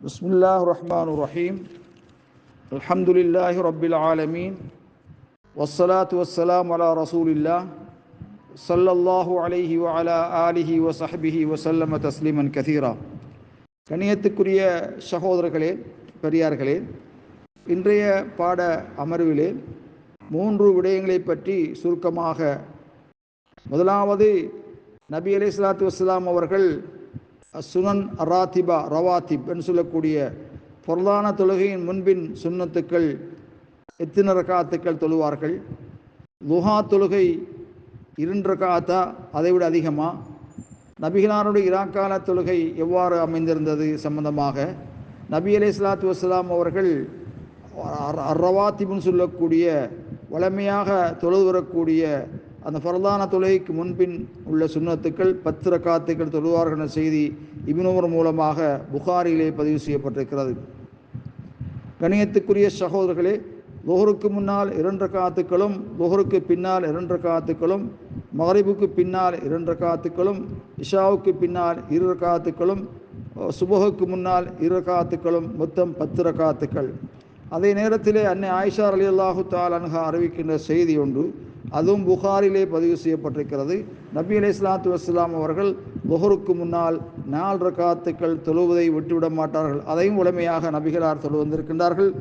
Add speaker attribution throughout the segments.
Speaker 1: بسم الله الرحمن الرحيم الحمد لله رب العالمين والصلاة والسلام على رسول الله صلى الله عليه وعلى آله وصحبه وسلم تسليما كثيرا கண்ணியத்துக்குரிய சகோதரர்களே பெரியார்களே இன்றைய பாட அமர்விலே மூன்று விடயங்களை பற்றி சுருக்கமாக முதலாவது நபி அலி சலாத்து வஸ்லாம் அவர்கள் சுனன் அராத்திபா ரவாத்திப் என்று சொல்லக்கூடிய பொருளான தொழுகையின் முன்பின் சுண்ணத்துக்கள் எத்தனை ரகாத்துக்கள் தொழுவார்கள்? லுஹா தொழுகை இரண்டு ரகாத்தா அதைவிட அதிகமாக நபிகளாருடைய இராக்கால தொழுகை எவ்வாறு அமைந்திருந்தது சம்பந்தமாக? நபி அலி சலாத்து வஸ்லாம் அவர்கள் ரவாத்திப்னு சொல்லக்கூடிய வளமையாக தொழுது வரக்கூடிய அந்த ஃபரதான தொலைக்கு முன்பின் உள்ள சுண்ணத்துக்கள் பத்து ரக்காத்துக்கள் தொழுவார்கள் என்ற செய்தி இபினோவர் மூலமாக புகாரிலே பதிவு செய்யப்பட்டிருக்கிறது. கணியத்துக்குரிய சகோதரர்களே லோஹருக்கு முன்னால் இரண்டு காத்துக்களும் லோஹருக்கு பின்னால் இரண்டு காத்துக்களும் மகரிபுக்கு பின்னால் இரண்டு காத்துக்களும் இஷாவுக்கு பின்னால் இரு காத்துக்களும் சுபகுக்கு முன்னால் இரு காத்துக்களும் மொத்தம் பத்து ரக்காத்துக்கள். அதே நேரத்திலே அன்னை ஆயிஷா அலி அல்லாஹு தாலன்ஹா அறிவிக்கின்ற செய்தி ஒன்று அதுவும் புகாரிலே பதிவு செய்யப்பட்டிருக்கிறது. நபி அலி இஸ்லாத்து வஸ்லாம் அவர்கள் புகருக்கு முன்னால் நாலு காத்துக்கள் தொழுவதை விட்டுவிட மாட்டார்கள். அதையும் உடமையாக நபிகளார் தொழு வந்திருக்கின்றார்கள்.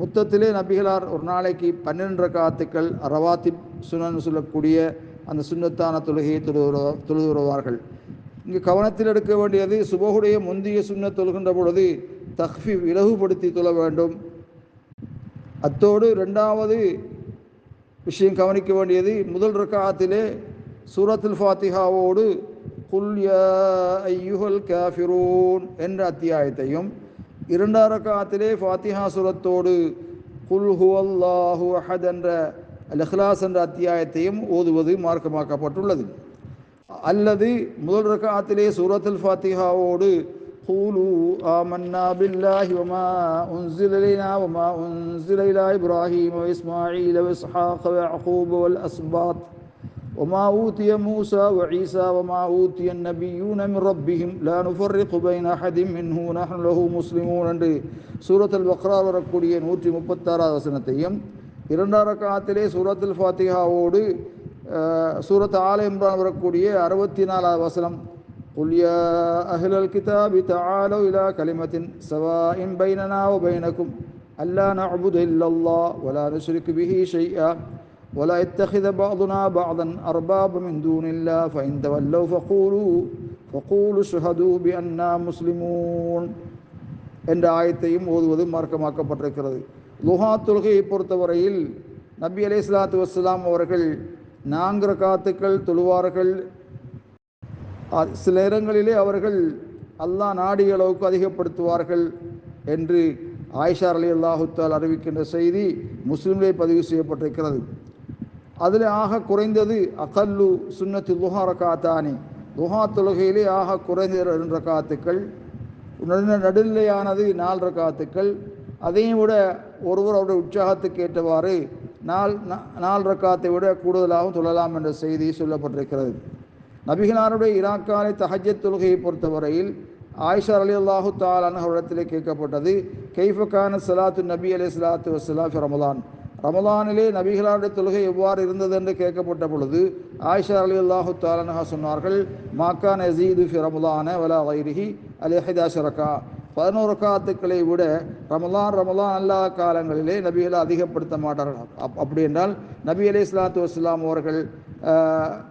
Speaker 1: மொத்தத்திலே நபிகளார் ஒரு நாளைக்கு பன்னிரெண்டு காத்துக்கள் ரவாத்திப் சுனன் சொல்லக்கூடிய அந்த சுண்ணத்தான தொழுகையை தொழுது தொழுது வருவார்கள் இங்கு கவனத்தில் எடுக்க வேண்டியது சுபகுடைய முந்தைய சுண்ண தொழுகின்ற பொழுது தஹ்ஃபி இலகுபடுத்தி தொழ வேண்டும். அத்தோடு ரெண்டாவது விஷயம் கவனிக்க வேண்டியது முதல் ரக்காத்திலே சூரத்துல் ஃபாத்திஹாவோடு குல் ஐயுஹல் காஃபிரூன் என்ற அத்தியாயத்தையும் இரண்டாம் ரக்காத்திலே ஃபாத்திஹா சுரத்தோடு குல் ஹுவல்லாஹு அஹத் என்ற அல் என்ற அத்தியாயத்தையும் ஓதுவது மார்க்கமாக்கப்பட்டுள்ளது. அல்லது முதல் ரக்காத்திலே சூரத்துல் ஃபாத்திஹாவோடு قولوا آمنا بالله وما أنزل إلينا وما أنزل إلى إبراهيم وإسماعيل وإسحاق ويعقوب والأسباط وما أوتي موسى وعيسى وما أوتي النبيون من ربهم لا نفرق بين أحد منه نحن له مسلمون என்று சூரத்துல் பக்ரா வரக்கூடிய நூற்றி முப்பத்தாறாவது வசனத்தையும் இரண்டாம் ரக்காத்திலே சூரத்துல் ஃபாத்திஹாவோடு சூரத் ஆல இம்ரான் வரக்கூடிய அறுபத்தி நாலாவது வசனம் قل يا أهل الكتاب تعالوا إلى كلمة سواء بيننا وبينكم ألا نعبد إلا الله ولا نشرك به شيئا ولا يتخذ بعضنا بعضا أرباب من دون الله فإن تولوا فقولوا فقولوا اشهدوا بأننا مسلمون என்ற ஆயத்தையும் ஓதுவது மார்க்கமாக்கப்பட்டிருக்கிறது லுஹா தொழுகையை பொறுத்தவரையில் நபி அலி இஸ்லாத்து வஸ்லாம் அவர்கள் நான்கு காத்துக்கள் தொழுவார்கள் சில நேரங்களிலே அவர்கள் அல்லாஹ் நாடிய அளவுக்கு அதிகப்படுத்துவார்கள் என்று ஆயிஷா அலி அல்லாஹுத்தால் அறிவிக்கின்ற செய்தி முஸ்லீம்லே பதிவு செய்யப்பட்டிருக்கிறது. அதில் ஆக குறைந்தது அகல்லு சுன்னத்து லுஹா ரகாத்தானி. லுஹா தொழுகையிலே ஆக குறைந்த ரெண்டு ரகாத்துக்கள் நடுநிலையானது நாலு ரகாத்துக்கள் அதையும் விட ஒருவர் அவருடைய உற்சாகத்துக்கு ஏற்றவாறு நாள் நாலு ரக்காத்தை விட கூடுதலாகவும் தொழலாம் என்ற செய்தி சொல்லப்பட்டிருக்கிறது. நபிகளாருடைய இராக்காலை தஹஜத் தொழுகையை பொறுத்தவரையில் ஆயிஷா அலி அல்லாஹு தாலான இடத்திலே கேட்கப்பட்டது கெய்ஃபக்கான சலாத்து நபி அலி சலாத்து வசலாம் ரமலான்? ரமலானிலே நபிகளாருடைய தொழுகை எவ்வாறு இருந்தது என்று கேட்கப்பட்ட பொழுது ஆயிஷா அலி அல்லாஹு தாலனஹா சொன்னார்கள் மாக்கான் அசீது ஃபி ரமலான வலா வைரிஹி அலி ஹிதாஷரக்கா பதினோரு காத்துக்களை விட ரமலான் ரமலான் அல்லாத காலங்களிலே நபிகளை அதிகப்படுத்த மாட்டார்கள். அப் அப்படி என்றால் நபி அலி இஸ்லாத்து வஸ்லாம் அவர்கள்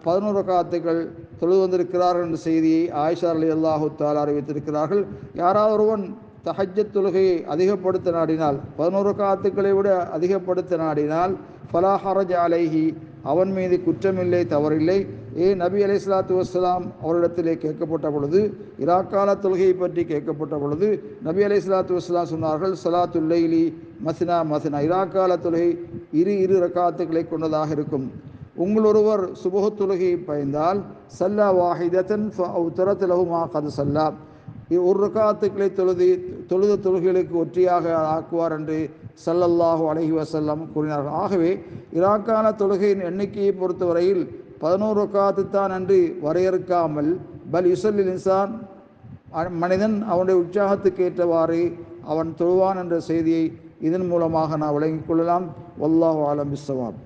Speaker 1: பதினோரு காத்துக்கள் தொழுது வந்திருக்கிறார்கள் என்ற செய்தியை ஆயிஷா அலி அல்லாஹு தால் அறிவித்திருக்கிறார்கள். யாராவது ஒருவன் தஹஜத் தொழுகையை அதிகப்படுத்த நாடினால் பதினோரு காத்துக்களை விட அதிகப்படுத்த நாடினால் ஃபலாஹரஜ் அலைஹி அவன் மீது குற்றமில்லை தவறில்லை. ஏ நபி அலை சலாத்து வஸ்லாம் அவரிடத்திலே கேட்கப்பட்ட பொழுது இராக்கால தொழுகையை பற்றி கேட்கப்பட்ட பொழுது நபி அலை சலாத்து வஸ்லாம் சொன்னார்கள் சலாத்துல்லைலி மசினா மசினா. இராக்கால தொழுகை இரு இரு ரக்காத்துக்களை கொண்டதாக இருக்கும். உங்கள் ஒருவர் சுபுக தொழுகையை பயந்தால் சல்லா வாஹிதத்தன் உத்தரத்திலகுமா கது சல்லா. ஒரு ரக்காத்துக்களை தொழுது தொழுத தொழுகைகளுக்கு ஒற்றியாக ஆக்குவார் என்று சல்லல்லாஹு அலஹி வசல்லம் கூறினார்கள். ஆகவே இராக்கான தொழுகையின் எண்ணிக்கையை பொறுத்தவரையில் பதினோரு ரக்காத்து தான் என்று வரையறுக்காமல் பல் யுசல்லில் இன்சான் மனிதன் அவனுடைய உற்சாகத்துக்கு ஏற்றவாறு அவன் தொழுவான் என்ற செய்தியை இதன் மூலமாக நான் விளங்கிக் கொள்ளலாம். வல்லாஹு ஆலம் பிஸ்ஸவாப்.